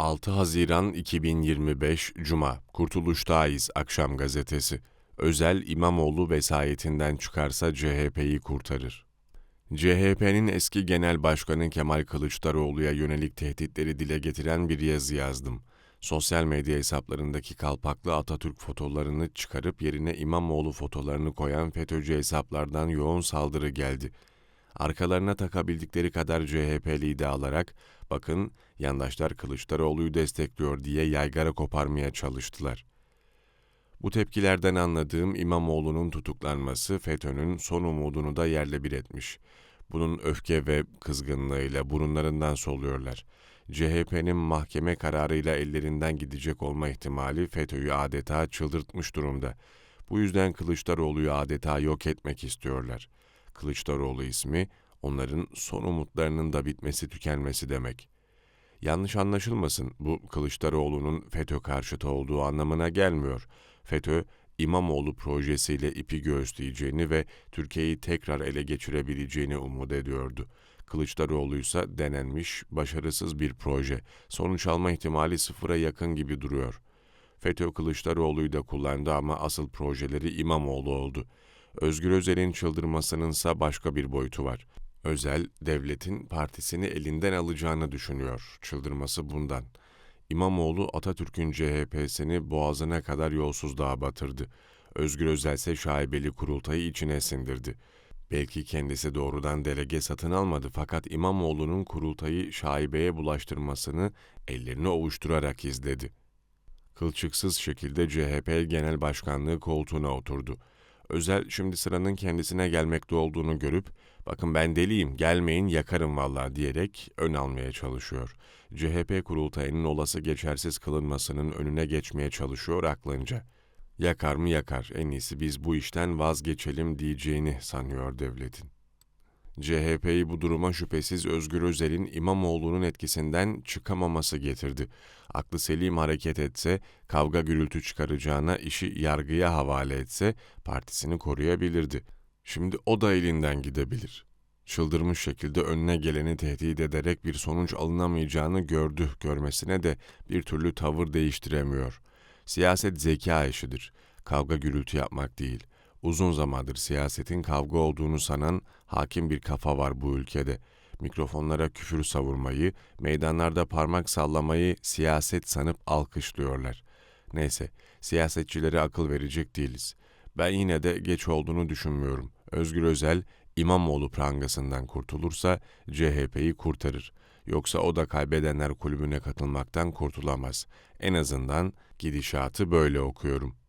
6 Haziran 2025 Cuma Kurtuluştayız Akşam Gazetesi Özel İmamoğlu vesayetinden çıkarsa CHP'yi kurtarır. CHP'nin eski genel başkanı Kemal Kılıçdaroğlu'ya yönelik tehditleri dile getiren bir yazı yazdım. Sosyal medya hesaplarındaki kalpaklı Atatürk fotolarını çıkarıp yerine İmamoğlu fotolarını koyan FETÖ'cü hesaplardan yoğun saldırı geldi. Arkalarına takabildikleri kadar CHP'li de alarak bakın yandaşlar Kılıçdaroğlu'yu destekliyor diye yaygara koparmaya çalıştılar. Bu tepkilerden anladığım İmamoğlu'nun tutuklanması FETÖ'nün son umudunu da yerle bir etmiş. Bunun öfke ve kızgınlığıyla burunlarından soluyorlar. CHP'nin mahkeme kararıyla ellerinden gidecek olma ihtimali FETÖ'yü adeta çıldırtmış durumda. Bu yüzden Kılıçdaroğlu'yu adeta yok etmek istiyorlar. Kılıçdaroğlu ismi onların son umutlarının da bitmesi tükenmesi demek. Yanlış anlaşılmasın bu Kılıçdaroğlu'nun FETÖ karşıtı olduğu anlamına gelmiyor. FETÖ, İmamoğlu projesiyle ipi göğüsleyeceğini ve Türkiye'yi tekrar ele geçirebileceğini umut ediyordu. Kılıçdaroğlu ise denenmiş, başarısız bir proje. Sonuç alma ihtimali sıfıra yakın gibi duruyor. FETÖ Kılıçdaroğlu'yu da kullandı ama asıl projeleri İmamoğlu oldu. Özgür Özel'in çıldırmasınınsa başka bir boyutu var. Özel, devletin partisini elinden alacağını düşünüyor. Çıldırması bundan. İmamoğlu Atatürk'ün CHP'sini boğazına kadar yolsuzluğa batırdı. Özgür Özel ise şaibeli kurultayı içine sindirdi. Belki kendisi doğrudan delege satın almadı fakat İmamoğlu'nun kurultayı şaibeye bulaştırmasını ellerini ovuşturarak izledi. Kılçıksız şekilde CHP Genel Başkanlığı koltuğuna oturdu. Özel şimdi sıranın kendisine gelmekte olduğunu görüp bakın ben deliyim gelmeyin yakarım valla diyerek ön almaya çalışıyor. CHP kurultayının olası geçersiz kılınmasının önüne geçmeye çalışıyor aklınca. Yakar mı yakar en iyisi biz bu işten vazgeçelim diyeceğini sanıyor devletin. CHP'yi bu duruma şüphesiz Özgür Özel'in İmamoğlu'nun etkisinden çıkamaması getirdi. Aklı selim hareket etse, kavga gürültü çıkaracağına işi yargıya havale etse partisini koruyabilirdi. Şimdi o da elinden gidebilir. Çıldırmış şekilde önüne geleni tehdit ederek bir sonuç alınamayacağını gördü görmesine de bir türlü tavır değiştiremiyor. Siyaset zeka işidir. Kavga gürültü yapmak değil. Uzun zamandır siyasetin kavga olduğunu sanan hakim bir kafa var bu ülkede. Mikrofonlara küfür savurmayı, meydanlarda parmak sallamayı siyaset sanıp alkışlıyorlar. Neyse, siyasetçilere akıl verecek değiliz. Ben yine de geç olduğunu düşünmüyorum. Özgür Özel, İmamoğlu prangasından kurtulursa CHP'yi kurtarır. Yoksa o da kaybedenler kulübüne katılmaktan kurtulamaz. En azından gidişatı böyle okuyorum.